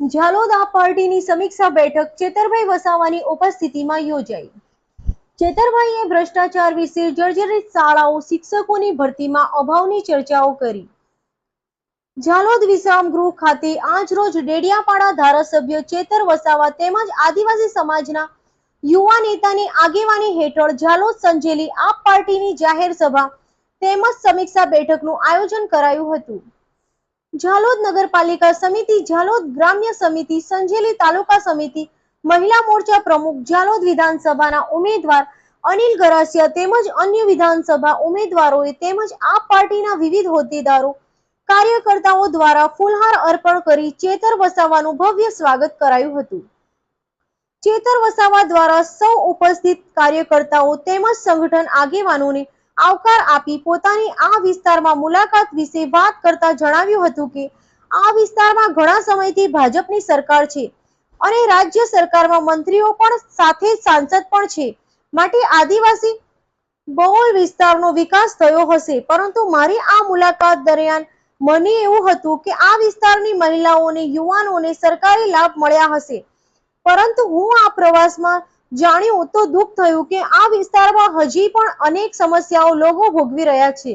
ઝાલોદ પાર્ટીની સમીક્ષા બેઠક ચેતરભાઈ વસાવાની ઉપસ્થિતિમાં યોજાઈ. ચેતરભાઈએ ભ્રષ્ટાચાર વિશે જર્જરિત શાળાઓ શિક્ષકોની ભરતીમાં અભાવની ચર્ચાઓ કરી. ઝાલોદ વિશ્રામ ગૃહ ખાતે આજ રોજ ડેડિયાપાડા ધારાસભ્ય ચેતર વસાવા તેમજ આદિવાસી સમાજના યુવા નેતાની આગેવાની હેઠળ ઝાલોદ સંજેલી આપ પાર્ટીની જાહેર સભા તેમજ સમીક્ષા બેઠકનું આયોજન કરાયું હતું. ઝાલોદ નગરપાલિકા સમિતિ, ઝાલોદ ગ્રામ્ય સમિતિ, સંજેલી તાલુકા સમિતિ, મહિલા મોરચા પ્રમુખ, ઝાલોદ વિધાનસભાના ઉમેદવાર, અનિલ ગરાસિયા તેમજ અન્ય વિધાનસભા ઉમેદવારોએ તેમજ આપ પાર્ટીના વિવિધ હોદ્દેદારો, કાર્યકર્તાઓ દ્વારા ફૂલહાર અર્પણ કરી ચેતર વસાવાનું ભવ્ય સ્વાગત કરાયું હતું. ચેતર વસાવા દ્વારા સૌ ઉપસ્થિત કાર્યકર્તાઓ તેમજ સંગઠન આગેવાનોને આવકાર આપી પોતાની આ વિસ્તારમાં મુલાકાત વિશે વાત કરતા જણાવ્યું હતું કે આ વિસ્તારમાં ઘણા સમયથી ભાજપની સરકાર છે અને રાજ્ય સરકારમાં મંત્રીઓ પણ સાથે સાંસદ પણ છે. માટે આદિવાસી બહુલ વિસ્તારનો વિકાસ થયો હશે, પરંતુ મારી આ મુલાકાત દરમિયાન મને એવું હતું કે આ વિસ્તારની મહિલાઓને, યુવાનોને સરકારી લાભ મળ્યા હશે. પરંતુ હું આ પ્રવાસમાં જાણ્યું તો દુઃખ થયું કે આ વિસ્તારમાં હજી પણ અનેક સમસ્યાઓ લોકો ભોગવી રહ્યા છે.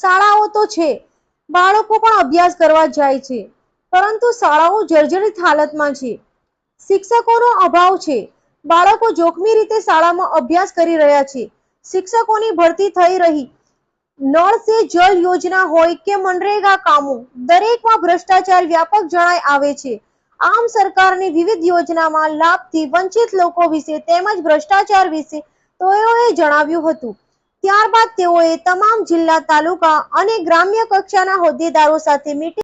શાળાઓ તો છે, બાળકો પણ અભ્યાસ કરવા જાય છે, પરંતુ શાળાઓ જર્જરિત હાલતમાં છે. શિક્ષકોનો અભાવ છે. બાળકો જોખમી રીતે શાળામાં અભ્યાસ કરી રહ્યા છે. શિક્ષકોની ભરતી થઈ રહી. નળ સે જલ યોજના હોય કે મનરેગા કામો, દરેકમાં ભ્રષ્ટાચાર વ્યાપક જણાય આવે છે. આમ સરકારની વિવિધ યોજનામાં લાભથી વંચિત લોકો વિશે તેમજ ભ્રષ્ટાચાર વિશે તેઓએ જણાવ્યું હતું. ત્યારબાદ તેઓએ તમામ જિલ્લા તાલુકા અને ગ્રામ્ય કક્ષાના હોદ્દેદારો સાથે મીટિંગ